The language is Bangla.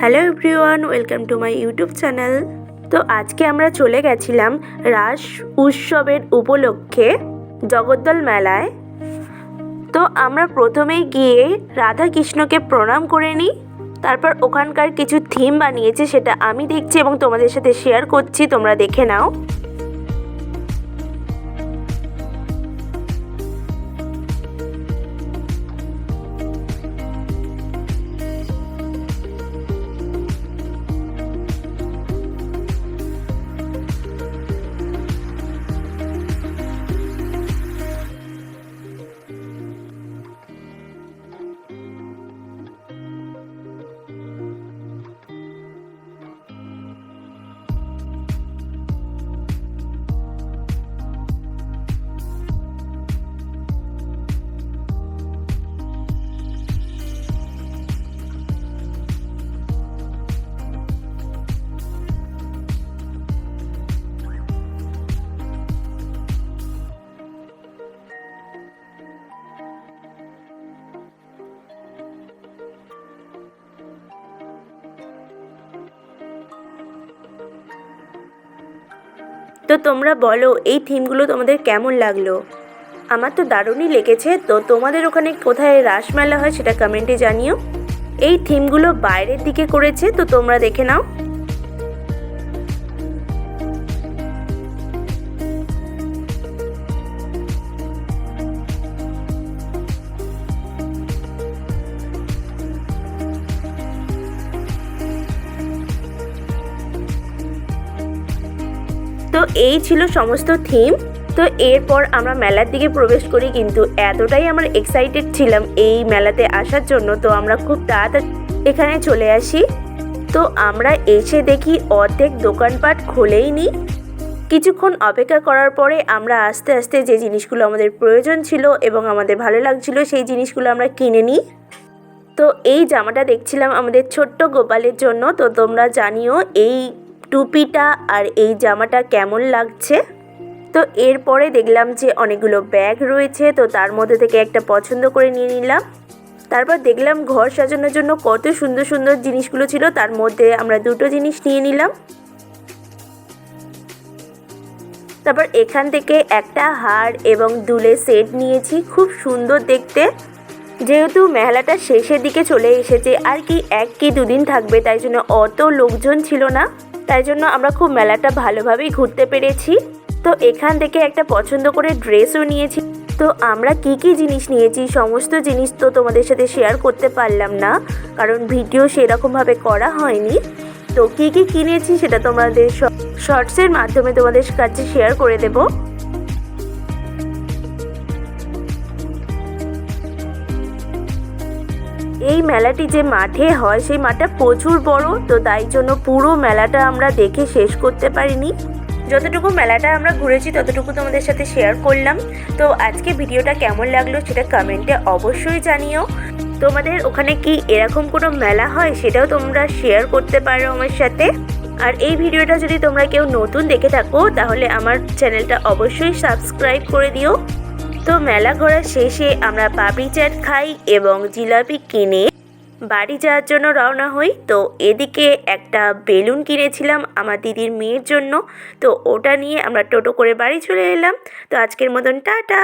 Hello everyone, welcome to my YouTube channel. তো আজকে আমরা চলে গেছিলাম রাস উৎসবের উপলক্ষে জগদ্দল মেলায়। তো আমরা প্রথমেই গিয়ে রাধা কৃষ্ণকে প্রণাম করে নিই। তারপর ওখানকার কিছু থিম বানিয়েছে সেটা আমি দেখছি এবং তোমাদের সাথে শেয়ার করছি, তোমরা দেখে নাও। তো তোমরা বলো, এই থিমগুলো তোমাদের কেমন লাগল? আমার তো দারুণই লেগেছে, তো তোমাদের ওখানে কোথায় রাসমেলা হয় সেটা কমেন্টে জানিও। এই থিমগুলো বাইরের দিকে করেছে, তো তোমরা দেখে নাও। তো এই ছিল সমস্ত থিম তো এরপর আমরা মেলার দিকে প্রবেশ করি কিন্তু এতটাই আমরা এক্সাইটেড ছিলাম এই মেলাতে আসার জন্য, তো আমরা খুব তাড়াতাড়ি এখানে চলে আসি। তো আমরা এসে দেখি অর্ধেক দোকানপাট খোলেই নি। কিছুক্ষণ অপেক্ষা করার পরে আমরা আস্তে আস্তে যে জিনিসগুলো আমাদের প্রয়োজন ছিল এবং আমাদের ভালো লাগছিল সেই জিনিসগুলো আমরা কিনে নিই। তো এই জামাটা দেখছিলাম আমাদের ছোট্ট গোপালের জন্য, তো তোমরা জানিও এই টুপিটা আর এই জামাটা কেমন লাগছে? তো এরপরে দেখলাম যে অনেকগুলো ব্যাগ রয়েছে, তো তার মধ্যে থেকে একটা পছন্দ করে নিয়ে নিলাম। তারপর দেখলাম ঘর সাজানোর জন্য কত সুন্দর সুন্দর জিনিসগুলো ছিল, তার মধ্যে আমরা দুটো জিনিস নিয়ে নিলাম। তারপর এখান থেকে একটা হার এবং দুলে সেট নিয়েছি, খুব সুন্দর দেখতে। যেহেতু মেলাটা শেষের দিকে চলে এসেছে, আর কি এক কি দুদিন থাকবে, তাই জন্য অত লোকজন ছিল না। তাই জন্য আমরা খুব মেলাটা ভালোভাবেই ঘুরতে পেরেছি। তো এখান থেকে একটা পছন্দ করে ড্রেসও নিয়েছি। তো আমরা কি কি জিনিস নিয়েছি, সমস্ত জিনিস তো তোমাদের সাথে শেয়ার করতে পারলাম না, কারণ ভিডিও সেরকমভাবে করা হয়নি। তো কী কী কিনেছি সেটা তোমাদের শর্টসের মাধ্যমে তোমাদের কাছে শেয়ার করে দেবো। এই মেলাটি যে মাঠে হয়, সেই মাঠটা প্রচুর বড়, তো তাই জন্য পুরো মেলাটা আমরা দেখে শেষ করতে পারিনি। যতটুকু মেলাটা আমরা ঘুরেছি, ততটুকু তোমাদের সাথে শেয়ার করলাম। তো আজকে ভিডিওটা কেমন লাগল সেটা কমেন্টে অবশ্যই জানিও। তোমাদের ওখানে কি এরকম কোনো মেলা হয়, সেটাও তোমরা শেয়ার করতে পারো আমার সাথে। আর এই ভিডিওটা যদি তোমরা কেউ নতুন দেখে থাকো, তাহলে আমার চ্যানেলটা অবশ্যই সাবস্ক্রাইব করে দিও। তো মেলা ঘোরার শেষে আমরা পাপড়ি চাট খাই এবং জিলাপি কিনে বাড়ি যাওয়ার জন্য রওনা হই। তো এদিকে একটা বেলুন কিনেছিলাম আমার দিদির মেয়ের জন্য। তো ওটা নিয়ে আমরা টোটো করে বাড়ি চলে এলাম। তো আজকের মতন টাটা!